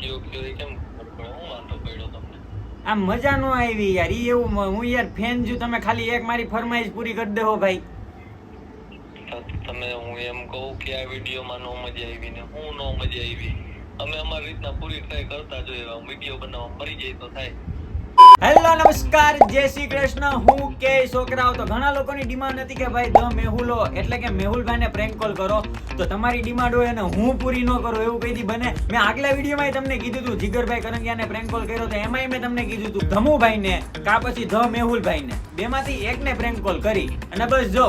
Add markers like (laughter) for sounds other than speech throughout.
કયો કયો એ કેમ ખબર પડે? હું વાંધો પડ્યો તમને? આમ મજા નો આવી યાર ઈ એવું હું યાર ફેન છું તમે ખાલી એક મારી ફરમાઈશ પૂરી કરી દેહો ભાઈ. તમે હું એમ કહું કે આ વિડીયોમાં નો મજા આવી ને હું નો મજા આવી. અમે અમારી રીતના પૂરી ટ્રાય કરતા જોઈએ વીડિયો બનાવવા મરી જાય તો થાય. હેલો, નમસ્કાર, જય શ્રી કૃષ્ણ. હું કે છોકરાઓ, તો ઘણા લોકોની ડિમાન્ડ હતી કે ભાઈ ધ મેહુલો, એટલે કે મેહુલભાઈને પ્રેન્ક કોલ કરો, તો તમારી ડિમાન્ડ હોય અને હું પૂરી ન કરું, એવું કઈથી બને? મેં આગલા વિડીયોમાં તમને કીધું હતું જીગરભાઈ કરંગિયાને પ્રેન્ક કોલ કર્યો તો એમાંય મેં તમને કીધું હતું ધમુભાઈને, કા પછી ધ મેહુલભાઈને. બેમાંથી એકને પ્રેન્ક કોલ કરી, અને બસ જો,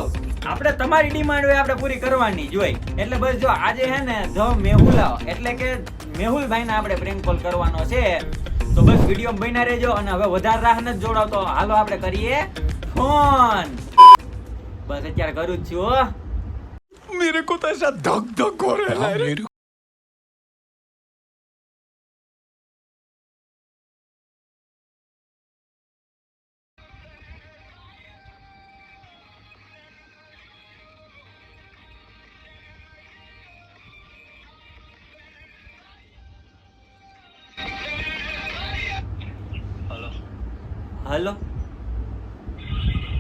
આપણે તમારી ડિમાન્ડ હોય, આપણે પૂરી કરવાની જ હોય. એટલે બસ જો, આજે હે ને, ધ મેહુલા, એટલે કે મેહુલભાઈને આપણે પ્રેન્ક કોલ કરવાનો છે. તો બસ વીડિયો બન્યા રહેજો અને હવે વધારે રાહ નથી જોડાવતો. હાલો આપણે કરીએ ફોન. બસ અત્યારે કરું જ છું મેરે કો તો ધક ધક હો રહે હાલો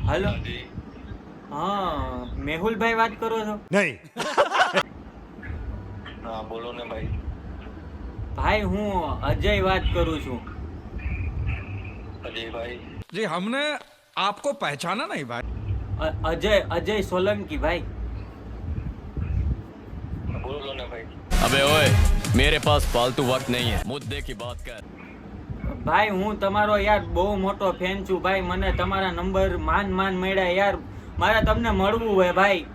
હાલો જી હા મેહુલભાઈ વાત કરો છો नहीं હા બોલો ને ભાઈ ભાઈ હું અજય વાત કરું છું અજયભાઈ जी हमने आपको पहचाना नहीं भाई અ- અજય અજય સોલંકી ભાઈ બોલો ને ભાઈ अबे ओए मेरे पास फालतू वक्त नहीं है मुद्दे की बात कर ભાઈ હું તમારો યાર બહુ મોટો ફેન છું. ભાઈ મને તમારા નંબર માન માન મળ્યા યાર. મારે તમને મળવું હોય ભાઈ.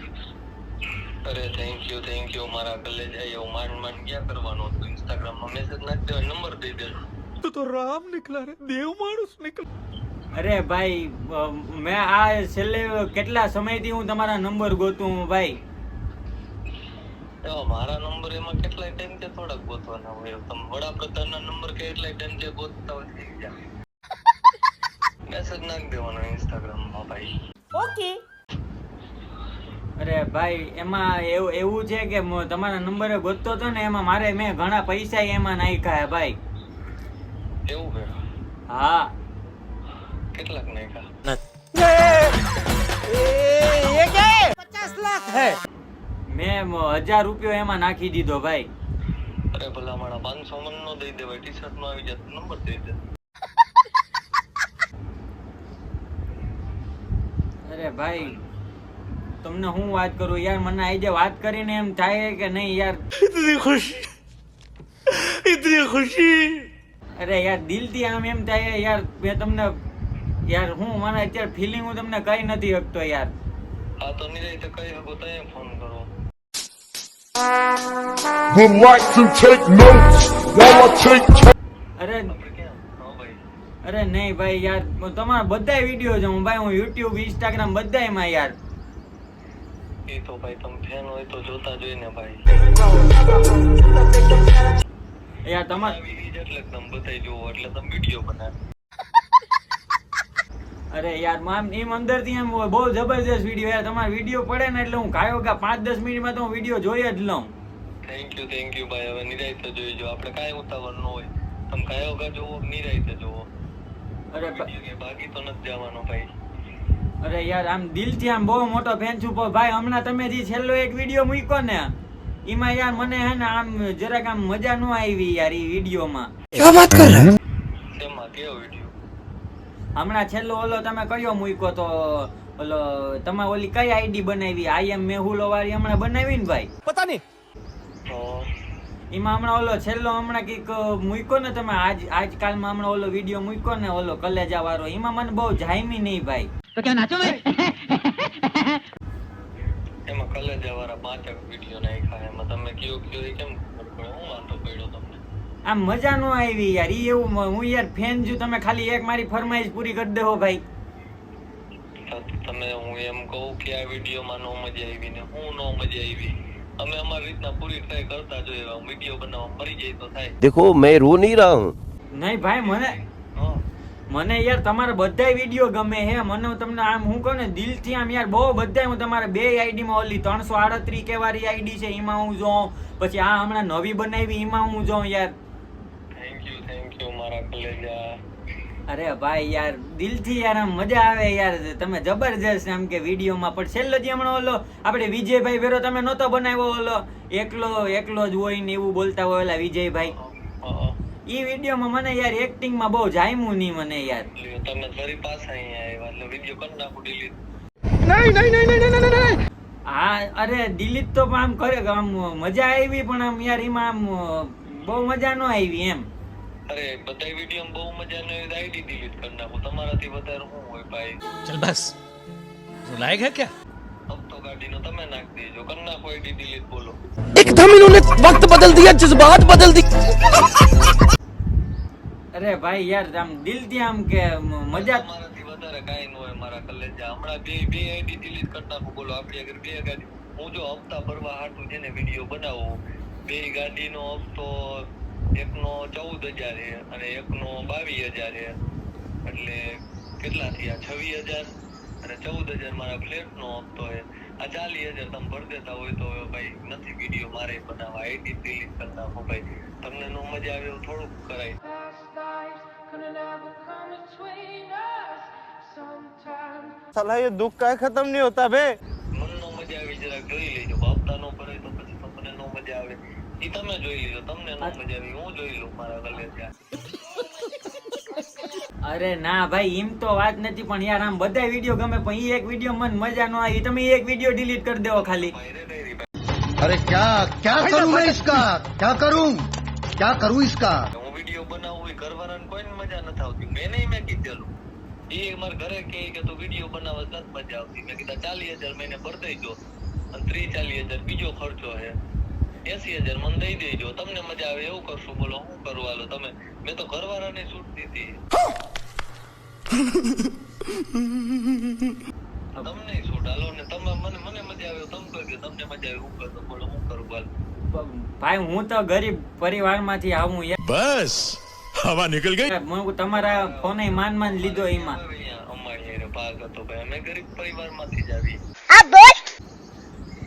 અરે થેન્ક યુ થેન્ક યુ મારા કલેજા એવું માન માન ક્યાં કરવાનો તો ઇન્સ્ટાગ્રામમાં મેસેજ નાખી દેવા નંબર દઈ દેજો. તું તો રામ નીકળા રે. દેવ માણસ નીકળ. અરે ભાઈ મેં આ છેલ્લે કેટલા સમયથી હું તમારા નંબર ગોતું ભાઈ? મારા નંબર એમાં કેટલાય ટાઈમ કે થોડાક ગોતવાના હોય તમે વડાપ્રધાનના નંબર કે એટલાય ટાઈમ કે ગોતતા હોય થઈ ગયા મેસેજ નાખી દેવાનો ઇન્સ્ટાગ્રામમાં ભાઈ અરે ભાઈ એમાં એવું એવું છે કે તમારા નંબરે ગોતતો હતો ને એમાં મારે મેં ઘણા પૈસા એમાં નાખ્યા ભાઈ. એવું કે હા. કેટલાક નાખ્યા? મેં મેં હજાર રૂપિયો એમાં નાખી દીધો ભાઈ. અરે ભલા મારા પાંચસો મન નો દઈ દેવાય ટી શર્ટ નો આવી જાય નંબર દઈ દે. અરે ભાઈ તમને હું વાત કરું? યાર મને આઈ જે વાત કરીને એમ થાય કે નહીં યાર? ઇતની ખુશી. ઇતની ખુશી. અરે યાર દિલથી આમ એમ થાય યાર મેં તમને યાર હું મને અત્યારે ફિલિંગ હું તમને કહી નથી શકતો યાર. આ તો નહીં તો કહી શકો તો phone would like to take notes while I take અરે હા અરે નહીં ભાઈ યાર તમારા બધા વીડિયો જોઉં ભાઈ હું યુટ્યુબ ઇન્સ્ટાગ્રામ બધાયમાં યાર. એ તો ભાઈ તમે ફેન હોય તો જોતા જોઈ ને ભાઈ. યાર તમાર છે એટલે તમે બતાવી જુઓ એટલે તમે વીડિયો બનાવ. અરે યાર મામ એમ અંદરથી એમ બહુ જબરજસ્ત વીડિયો યાર તમારા વીડિયો પડે ને એટલે હું કાયો કે પાંચ દસ મિનિટમાં તો હું વીડિયો જોઈ જ લઉં. થેન્ક યુ થેન્ક યુ ભાઈ. હવે નિરાયતે જોઈજો આપણે કાંઈ ઉતાવળ ન હોય. તમે કયો ઘર જોવો નિરાયતે જોવો. અરે બાકી તો નથી જવાનો ભાઈ. અરે યાર આમ દિલથી આમ બહુ મોટો ફેન છું ભાઈ હમણાં તમે જે છેલ્લો એક વીડિયો મૂક્યો ને એમાં યાર મને હે ને આમ જરાક આમ મજા ન આવી યાર એ વિડીયોમાં. શું વાત કર રહે? તેમાં કેવો વીડિયો? હમણાં છેલ્લો ઓલો તમે કયો મૂક્યો તો ઓલો તમે ઓલી કઈ આઈડી બનાવી? આઈ એમ મેહુલો વાળી હમણાં બનાવી ને ભાઈ? પતા નહીં એમાં હમણાં ઓલો છેલ્લો હમણાં કંઈક મૂક્યો ને તમે આજ આજકાલમાં હમણાં ઓલો વીડિયો મૂક્યો ને ઓલો કલેજા વાળો એમાં મને બહુ જાયમી નહીં ભાઈ. એમાં કલેજા વાળા પાંચક વીડિયો નાખ્યા એમાં તમે કયો કયો એ કેમ હું વાંધો પડ્યો તમને? આમ મજા નો આવી યાર ઈ એવું હું યાર ફેન છું તમે ખાલી એક મારી ફરમાઈશ પૂરી કરી દેહો ભાઈ. તમે હું એમ કહું કે આ વિડીયોમાં નો મજા આવી ને હું નો મજા આવી. અમે અમારી રીતના પૂરી ટ્રાય કરતા જોઈએ વિડીયો બનાવવા મરી જાય તો થાય देखो मैं रो नहीं रहा हूँ નહીં ભાઈ મને હા મને યાર તમારા બધાય વિડીયો ગમે હે મને હું તમને આમ હું કહું ને દિલથી આમ યાર બહુ બધાય હું તમારા બે આઈડીમાં ઓલી ત્રણસો આડત્રીસ કે વાળી આઈડી છે એમાં હું જોઉં પછી આ હમણાં નવી બનાવી એમાં હું જોઉં યાર મારા કલેજા અરે ભાઈ યાર દિલથી યાર આમ મજા આવે યાર. તમે જબરજસ્ત એમ કે વિડીયોમાં પણ છેલ્લો જે હમણાં ઓલો આપણે વિજયભાઈ વેરો તમે નહોતો બનાવ્યો ઓલો એકલો એકલો જ હોય ને એવું બોલતા હોય ઓલા વિજયભાઈ. એ વિડીયોમાં મને યાર એક્ટિંગમાં બહુ જામ્યું નહીં મને યાર. તમે ફરી પાછા અહીંયા આવ્યા વીડિયો કરી નાખું delete. હા અરે દિલીપ તો પણ આમ કરે આમ મજા આવી પણ આમ યાર એમાં આમ બહુ મજા ન આવી એમ. અરે બધા વીડિયો બહુ મજાનો આઈડી ડિલીટ કરી નાખો. તમારાથી વધારે હું હોય ભાઈ? ચલ બસ. લાયક હે ક્યા? અબ તો ગાડીનો તમે નાખ દેજો. કર નાખો આઈડી ડિલીટ બોલો. એકદમ ઇન્હોને વક્ત બદલ દિયા જજ્બાત બદલ દી અરે ભાઈ યાર આમ દિલથી આમ કે મજા તમારાથી વધારે કાઈ ન હોય મારા કલેજા. હમણાં બે બે આઈડી ડિલીટ કરી નાખો બોલો. આપણી અગર બે ગાડી હું જો હપ્તા ભરવા હાટું છે ને વીડિયો બનાવો બે ગાડીનો હપ્તો એકનો ચૌદ હજાર છે અને એકનો બાવીસ હજાર છે. એટલે કેટલા થયા? છવ્વીસ હજાર અને ચૌદ હજાર મારા ફ્લેટનો હપ્તો છે. આ ચાલી હજાર તમે ભરી દેતા હોય તો ભાઈ નથી વીડિયો મારે બનાવવા. એડિટ ડિલીટ કરી નાખો ભાઈ. તમને નો મજા આવે એવું થોડુંક કરાય. સલાહ દુઃખ કાંઈ ખતમ નહીં હોતા ભે મનનો મજા આવી જરાક જોઈ લેજો. તમે જોઈ લીધો તમને ન મજા આવી હું જોઈ લઉં મારા કલે અરે ના ભાઈ એમ તો વાત નથી પણ યાર આમ બધા વીડિયો ગમે પણ એ એક વીડિયો મને મજા ન આવી તમે એક વીડિયો ડિલીટ કરી દેવો ખાલી. અરે ક્યાં ક્યાં કરું મેં ઇસકા? ક્યાં કરું? ક્યાં કરું ઇસકા? હું વીડિયો બનાવું એ કરવાના કોઈ મજા નથી આવતી. મેં નહીં મેં કીધેલું એ મારા ઘરે કહે કે તું વીડિયો બનાવવા જ મજા આવતી. મેં કીધા ચાલી હજાર મહિને ભરતાઈ જો અને ત્રીસ ચાલીસ હજાર બીજો ખર્ચો હે. એસી હજાર મને દઈ દેજો. તમને મજા આવે એવું કરશું? બોલો શું કરવાનું તમે. મેં તો ઘરવાળાને છૂટ દીધી. તમને છૂટ હાલો ને તમે મને મને મજા આવે તમે કરજો તમને મજા આવે એવું કરતો બોલો શું કરવાનું ભાઈ હું તો ગરીબ પરિવારમાંથી આવું બસ હવા નીકળ ગઈ? હું તમારા ફોને માન માન લીધો એમાં. અમારી ભાગ હતો ભાઈ. અમે ગરીબ પરિવારમાંથી જ આવી આ બોલ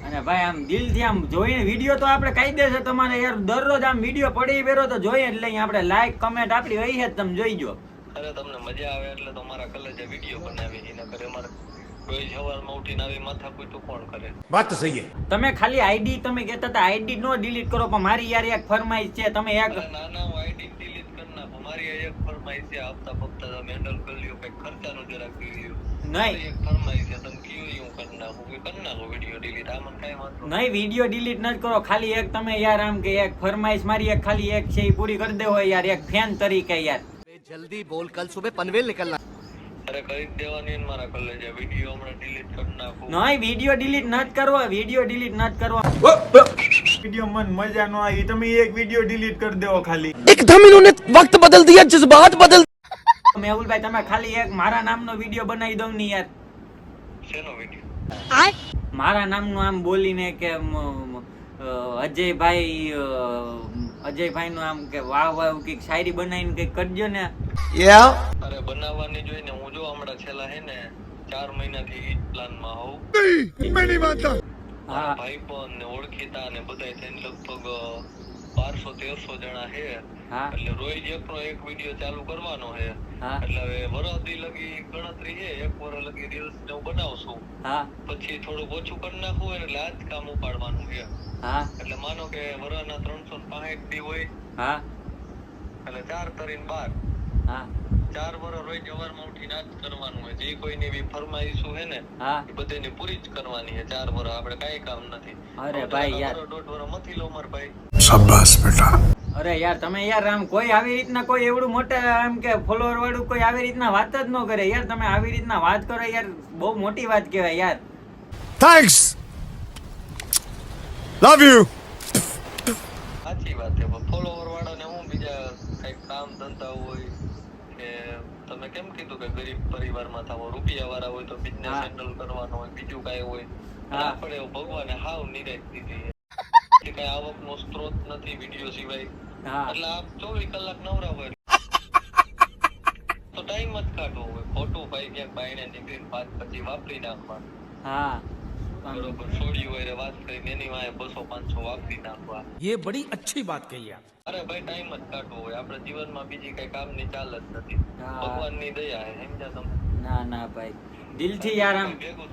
અને ભાઈ આમ દિલથી આમ જોઈને વીડિયો તો આપણે કહી દેશે તમારે યાર દરરોજ આમ વીડિયો પડી વેરો તો જોઈએ એટલે અહીં આપણે લાઈક કમેન્ટ આપણી હોય છે તમે જોઈ જો. અરે તમને મજા આવે એટલે તો મારા કલેજે વીડિયો બનાવી. એને કરે મારા કોઈ સવારમાં ઉઠીને આવી માથા કૂટું કોણ કરે? તમે ખાલી આઈડી તમે કહેતા હતા આઈડી નો ડિલીટ કરો પણ મારી યાર એક ફરમાઈશ છે તમે આઈડી ડિલીટ કરના મારી એક ફરમાઈશ છે આપતા ફક્ત તમે કરી લ્યો જરાક લ્યો. નહીં. વીડિયો ડિલીટ ન કરો ખાલી એક તમે યાર આમ કે એક ફરમાઈશ મારી એક ખાલી એક છે એ પૂરી કરી દેવો યાર એક ફેન તરીકે યાર. જલ્દી બોલ કલ સુબહ પનવેલ નીકળના નહીં વીડિયો ડિલીટ ન કરવા વીડિયો ડિલીટ ન કરવા વીડિયો મન મજા ન આવી તમે એક વીડિયો ડિલીટ કરી દેવો ખાલી. એક ઇન્હોને વક્ત બદલ દિયા જજ્બાત બદલ મેહુલભાઈ તમે ખાલી એક મારા નામનો વીડિયો બનાવી દઉં ને યાર. શેનો વીડિયો મારા નામનું આમ બોલીને કે મ, મ, અજયભાઈ અજયભાઈ નું આમ કે વાહ વાહ એવું શાયરી બનાવીને કંઈક કરજો ને. અરે બનાવવાની જોઈને હું જો હમણાં છેલ્લા હે ને ચાર મહિનાથી ઈ પ્લાનમાં હોઉં. હા. ભાઈ પણ ને ઓળખીતા ને બધાય થઈને લગભગ બારસો તેરસો જણા હે. હા. એટલે રોજ એકનો એક વીડિયો ચાલુ કરવાનો હા. એટલે ચાર તરીન બાર. હા. ચાર વર રોજ સવારમાં ઉઠીને આ કરવાનું હોય. જે કોઈની બી ફરમાઈશું હે ને એ બધેની પૂરી જ કરવાની છે. ચાર વર આપણે કાંઈ કામ નથી. અરે દોઢ વર મથી લો માર ભાઈ બેટા. અરે યાર તમે યાર આમ કોઈ આવી રીતના કોઈ એવડું મોટા આમ કે ફોલોઅર વાળું કોઈ આવી રીતના વાત જ ન કરે. યાર તમે આવી રીતના વાત કરો યાર બહુ મોટી વાત કહેવાય યાર. થેન્ક્સ લવ યુ સાચી વાત છે ફોલોઅર વાળાને હું બીજા કઈ કામ ધંધા હોય કે તમે કેમ કીધું કે ગરીબ પરિવારમાં થાવો રૂપિયા વાળા હોય તો બિઝનેસ હેન્ડલ કરવાનો હોય બીજું કાંઈ હોય. આપણે ભગવાને હાવ નિરાશ દીધી કે કઈ આવકનો સ્ત્રોત નથી વીડિયો સિવાય. એટલે આપ ચોવીસ કલાક નવરા હોય. તો ટાઈમ જ કાઢવો હોય. ખોટું ભાઈ ક્યાંક બાયણે નીકળીને પાંચ પછી વાપરી નાખવા. હા. બરોબર છોડ્યું હોય વાત કરીને એની વાય બસો પાંચસો વાપરી નાખવા. એ બડી અચ્છી વાત કહી આપ. અરે ભાઈ ટાઈમ જ કાઢવો હોય. આપણા જીવનમાં બીજી કઈ કામની ચાલ જ નથી. ભગવાનની દયા હે સમજ્યા તમે? ના ભાઈ. દિલથી યાર આમ ભેગું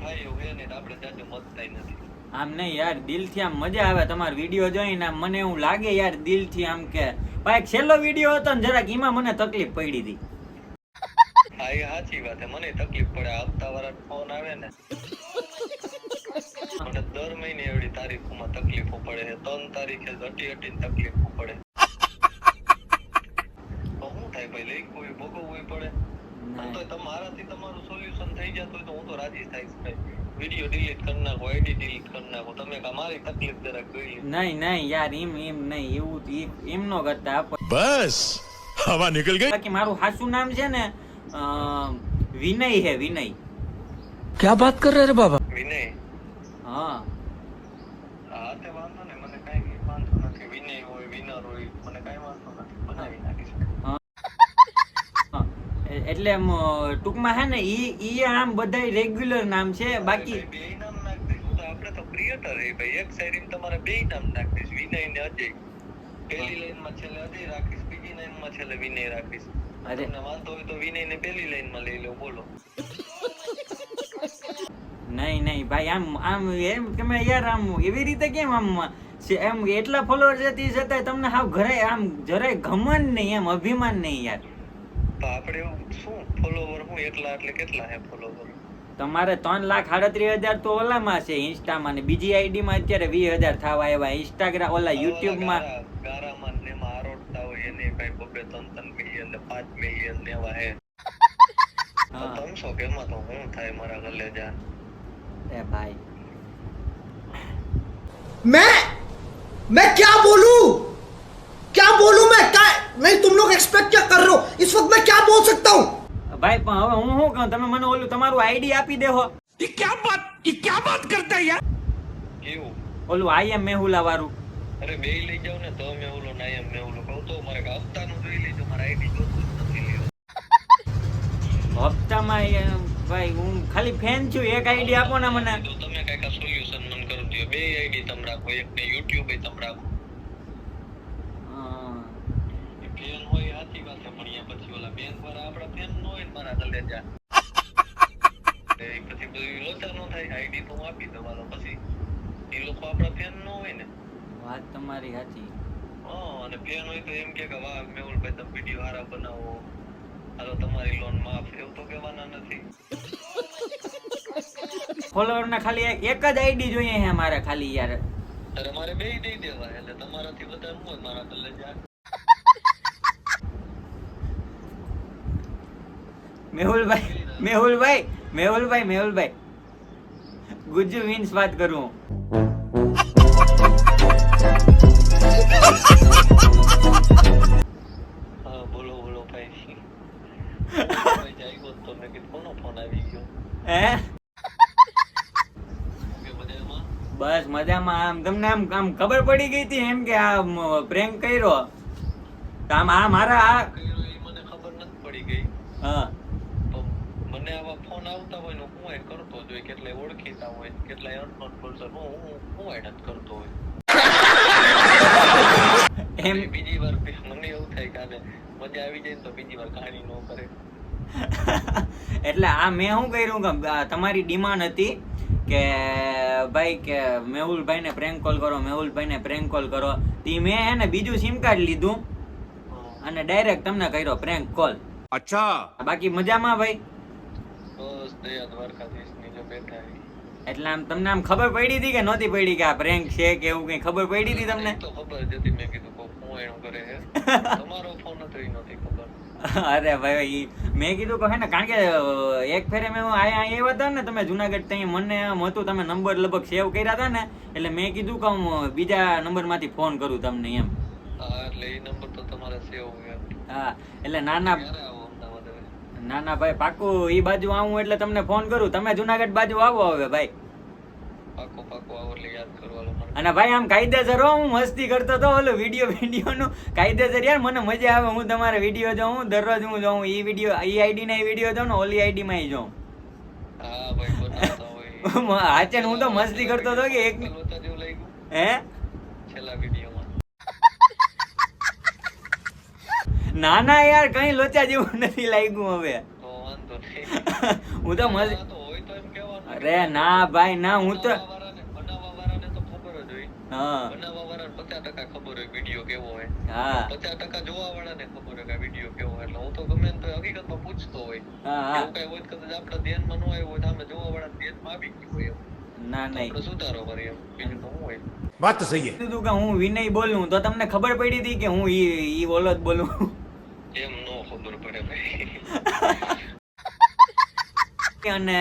મત થાય નથી. આમ નહીં યાર દિલથી આમ મજા આવે તમારો વીડિયો જોઈને મને એવું લાગે યાર દિલથી આમ કે ભાઈ છેલ્લો વીડિયો હતો ને જરાક એમાં મને તકલીફ પડી હતી. હા એ સાચી વાત છે. મને તકલીફ પડે. આવતા વાળા ફોન આવે ને. મને દર મહિને એવડી તારીખોમાં તકલીફો પડે છે. ત્રણ તારીખે અટી અટીને તકલીફો પડે. તો શું થાય ભાઈ? લઈ કોઈ ભોગવવું પડે. તો તમારાથી તમારું સોલ્યુશન થઈ જતું હોય તો હું તો રાજી થઈશ ભાઈ. યાર એમ એમ નહીં એવું એમ નો કરતા. બસ હવા મારું સાસુ નામ છે ને વિનય હે વિનય. ક્યાં બાત કર રહે બાબા? વિનય? હા. એટલે ટૂંકમાં હે ને ઈ ઈ આમ બધાય રેગ્યુલર નામ છે બાકી બે નામ નાખ દઈશ તો આપણે તો ક્રિએટર હે ભાઈ. એક સાઈડ તમારે બે નામ નાખ દઈશ વિનય ને અજય. પહેલી લાઈનમાં છેલ્લે અજય રાખીશ બીજી લાઈનમાં છેલ્લે વિનય રાખીશ. અરે. તમને વાંધો હોય તો વિનય ને પહેલી લાઈનમાં લઈ લો બોલો. નહીં નહીં ભાઈ આમ આમ એમ તમે યાર આમ એવી રીતે કેમ આમ એમ એટલા ફોલોઅર છે તે છતાંય તમને હાવ ઘરે આમ જરાય ઘમંડ નહીં એમ અભિમાન નહીં યાર. આપણે શું ફોલોવર હું એકલા એટલે કેટલા હે ફોલોવર તમારે ત્રણ લાખ આડત્રીસ હજાર તો ઓલામાં છે ઇન્સ્ટામાં ને બીજી આઈડીમાં અત્યારે વીસ હજાર થવા એવા ઇન્સ્ટાગ્રામ ઓલા યુટ્યુબમાં ગારામાં ને એમાં હોય એને કાંઈ બબે ત્રણ ત્રણ મિલિયન ને પાંચ મિલિયન ને એવા હે. ત્રણસો કેમાં તો હું થાય મારા કલેજા? એ ભાઈ. મેં મેં ક્યાં બોલું? क्या बोलूं मैं क्या नहीं तुम लोग एक्सपेक्ट क्या कर रहे हो इस वक्त मैं क्या बोल सकता हूँ ભાઈ પણ હવે હું શું કહું તમે મને ઓલું તમારું આઈડી આપી દેહો ये क्या बात ये क्या बात करता है यार કેવું ઓલું આઈ એમ મેહુલા વાળું અરે બે લઈ જાવ ને તો મેં ઓલો ના એમ મેં ઓલો કહું તો મારે હપ્તાનું જોઈ લેજો મારા આઈડી જોતું જ નથી લ્યો હપ્તામાં એ, ભાઈ હું ખાલી ફેન છું એક આઈડી આપો ને મને તો તમે કઈક સોલ્યુશન મને કરી દો બે આઈડી તમે રાખો એક ને યુટ્યુબ તમે રાખો આપણા ફેન હોય મારા કલેજા (laughs) પછી બધું લોચા નો થાય આઈડી તો હું આપી દવાનો પછી એ લોકો આપણા ફેન નો હોય ને. વાત તમારી સાચી. હા અને ફેન હોય તો એમ કે કે વાહ મેહુલભાઈ તમે વીડિયો સારા બનાવો. હાલો તમારી લોન માફ. એવું તો કહેવાના નથી. (laughs) ફોલોવર ના ખાલી એક જ આઈડી જોઈએ છે મારે ખાલી યાર. અરે મારે બે દઈ દેવા એટલે તમારાથી વધારે હું હોય મારા કલેજા મેહુલભાઈ મેહુલભાઈ મેહુલભાઈ મેહુલભાઈ. ગુજ્જુ મીન્સ વાત કરું બોલો બોલો ભાઈ ભાઈ (laughs) તો મેં કીધું કોનો ફોન આવી ગયો? હે? બસ મજામાં. આમ તમને આમ આમ ખબર પડી ગઈ હતી એમ કે આ પ્રેમ કર્યો. આમ આ મારા આ મને ખબર નથી પડી ગઈ. હા. મને આવા ફોન આવતા હોય ને હું એ કરતો જ હોય કેટલાય ઓળખીતા હોય કેટલાય અનનોન પર્સન હું હું હેડત કરતો હોય. એમ બીજી વાર મને એવું થાય કે મજા આવી જાય તો બીજી વાર કહાની ન કરે. (laughs) એટલે આ મેં શું કર્યું કે તમારી ડિમાન્ડ હતી કે ભાઈ કે મેહુલભાઈને પ્રેન્ક કોલ કરો મેહુલભાઈને પ્રેન્ક કોલ કરો. તે મેં એને બીજું સિમ કાર્ડ લીધું અને ડાયરેક્ટ તમને કર્યો પ્રેન્ક કોલ અચ્છા. બાકી મજામાં ભાઈ? દયા દ્વારકાધીશની જો બેઠા એટલે આમ તમને આમ ખબર પડી હતી કે નહોતી પડી કે આ પ્રેન્ક છે કે એવું કઈ ખબર પડી હતી તમને? તો ખબર જ હતી. મેં કીધું હું એનું કરે છે (laughs) તમારો ફોન હતો એ નહોતી ખબર. અરે ભાઈ મેં કીધું કે હે ને કારણ કે એક ફેરે મેં આયા આવ્યા હતા ને તમે જુનાગઢ ત્યાં મને એમ હતું તમે નંબર લગભગ સેવ કર્યા હતા ને એટલે મેં કીધું કે હું બીજા નંબરમાંથી ફોન કરું તમને એમ. એટલે એ નંબર તો તમારે સેવ હા એટલે નાના હવે ના ભાઈ પાકું. ઈ બાજુ આવું એટલે તમને ફોન કરું. તમે જુનાગઢ બાજુ આવો હવે ભાઈ. પાકો પાકો આવો એટલે યાદ કરવાનો અને ભાઈ આમ કાયદેસર હો હું મસ્તી કરતો તો ઓલો વીડિયો વિડીયોનું કાયદેસર યાર મને મજા આવે. હું તમારા વીડિયો જોઉં દરરોજ હું જોઉં ઈ વીડિયો ઈ આઈડી ના વીડિયો જોઉં ને ઓલી આઈડી માં જોઉં. હા ભાઈ બનાવતા હોય. (laughs) હાચે હું તો મસ્તી કરતો હતો કે એક હે? છેલ્લા વિડીયોમાં ના ના યાર કઈ લોચા જેવું નથી લાગ્યું હવે. (laughs) હું તો મજ અરે ના ભાઈ ના હું તો હા. પચાસ હોય કેવો જોવા વાળા ને ખબર હોય કેવો એટલે હું તો ગમે તો હકીકતમાં પૂછતો હોય. એવું કઈ હોય કદાચ આપણા હોય તો જોવા વાળા હોય ના નહીં. સુધારો કરીએ તો હું વાત સહી હું. વિનય બોલું તો તમને ખબર પડી હતી કે હું ઈ ઈ જ બોલું. (laughs) અને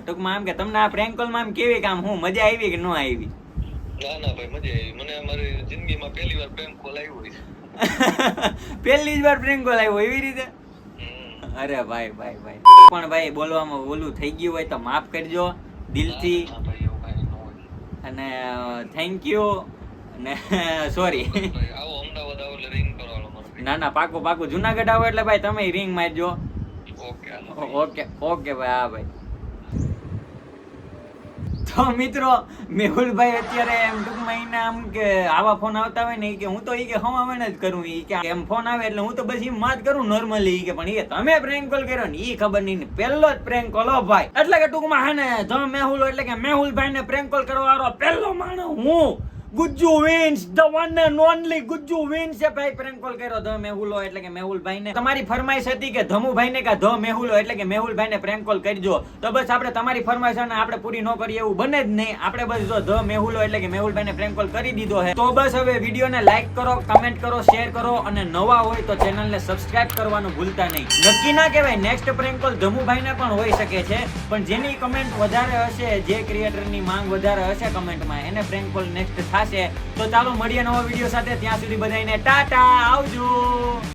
ટૂંકમાં આમ કે તમને આ પ્રેન્ક કોલમાં આમ કેવી કામ હું મજા આવી કે ન આવી? ના ના ભાઈ મજા આવી. મને મારી જિંદગીમાં પહેલી વાર પ્રેન્ક કોલ આવ્યો છે (laughs) પહેલી જ વાર પ્રેન્ક કોલ આવ્યો એવી રીતે? અરે ભાઈ ભાઈ ભાઈ. પણ ભાઈ બોલવામાં ઓલું થઈ ગયું હોય તો માફ કરજો દિલથી. અને થેન્ક યુ અને (laughs) સોરી આવો અમદાવાદ આવો એટલે રિંગ કરવાનો. ના ના પાકું પાકું. જુનાગઢ આવો એટલે ભાઈ તમે રિંગ મારજો. ઓકે ઓકે ઓકે ભાઈ હા ભાઈ. તો મિત્રો મેહુલભાઈ અત્યારે એમ ટૂંકમાં મહિના આમ કે આવા ફોન આવતા હોય ને કે હું તો ઈ કે હવામાન જ કરું એ કે એમ ફોન આવે એટલે હું તો બસ એમ વાત કરું નોર્મલી કે પણ એ તમે પ્રેન્ક કોલ કર્યો ને એ ખબર નહીં ને પહેલો જ પ્રેન્ક કોલ હો ભાઈ. એટલે કે ટૂંકમાં હે ને ધ મેહુલ એટલે કે મેહુલભાઈ ને પ્રેન્ક કોલ કરવા વાળો પહેલો માણસ હું. Gujju wins the one and only Gujju wins એ ભાઈ. પ્રેન્ક કોલ કર્યો, ધ મેહુલો એટલે કે મેહુલભાઈ ને તમારી ફરમાઈશ હતી કે ધમુભાઈ ને કે ધ મેહુલો એટલે કે મેહુલભાઈ ને પ્રેન્ક કોલ કરજો. તો બસ આપણે તમારી ફરમાઈશ ને આપણે પૂરી ન કરીએ એવું બને જ નહીં. આપણે બસ જો ધ મેહુલો એટલે કે મેહુલભાઈ ને પ્રેન્ક કોલ કરી દીધો છે. તો બસ હવે વીડિયો ને લાઈક કરો કમેન્ટ કરો શેર કરો અને નવા હોય તો ચેનલ ને સબસ્ક્રાઇબ કરવાનું ભૂલતા નહીં. નક્કી ના કહેવાય નેક્સ્ટ પ્રેન્ક કોલ ધમુભાઈ ને પણ હોઈ શકે છે. પણ જેની કમેન્ટ વધારે હશે, જે ક્રિએટરની માંગ વધારે હશે કમેન્ટમાં એને પ્રેન્ક કોલ નેક્સ્ટ થશે તો ચાલો મળીએ નવા વીડિયો સાથે. ત્યાં સુધી બધાને ટાટા આવજો.